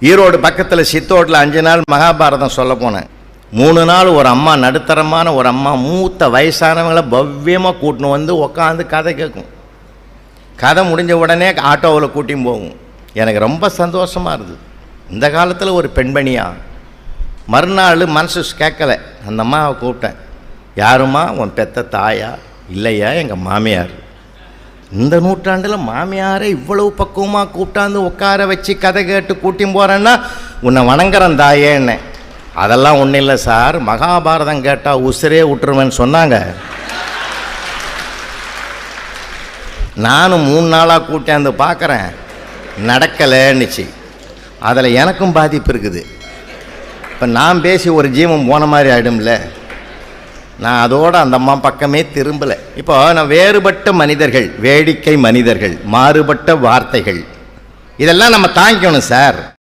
ஈரோடு பக்கத்தில் சித்தோட்டில் அஞ்சு நாள் மகாபாரதம் சொல்ல போனேன். மூணு நாள் ஒரு அம்மா நடுத்தரமான ஒரு அம்மா மூத்த வயசானவங்களை பவ்யமாக கூட்டின்னு வந்து உக்காந்து கதை கேட்கும் கதை முடிஞ்ச உடனே ஆட்டோவில் கூட்டியும் போகும். எனக்கு ரொம்ப சந்தோஷமாக இருந்தது. இந்த காலத்தில் ஒரு பெண்மணியா. மறுநாள் மனசு கேட்கல. அந்த அம்மாவை கூப்பிட்டேன். யாரும்மா உன் பெத்த தாயா? இல்லையா? எங்கள் மாமியார்? இந்த நூற்றாண்டில் மாமியாரை இவ்வளவு பக்குவமாக கூப்பிட்டாந்து உட்கார வச்சு கதை கேட்டு கூட்டியும் போகிறேன்னா உன்னை வணங்குறேன் தாயேன்னு. அதெல்லாம் ஒன்றும் இல்லை சார். மகாபாரதம் கேட்டால் உசிரே விட்டுருவேன்னு சொன்னாங்க. நானும் மூணு நாளாக கூட்டியாந்து பார்க்குறேன் நடக்கலைன்னுச்சு. அதில் எனக்கும் பாதிப்பு இருக்குது. இப்போ நான் பேசி ஒரு ஜீவன் போன மாதிரி ஆகிடும்ல நான் அதோடு அந்த அம்மா பக்கமே திரும்பலை. இப்போ நான் வேறுபட்ட மனிதர்கள் வேடிக்கை மனிதர்கள் மாறுபட்ட வார்த்தைகள் இதெல்லாம் நம்ம தாங்கிக்கணும் சார்.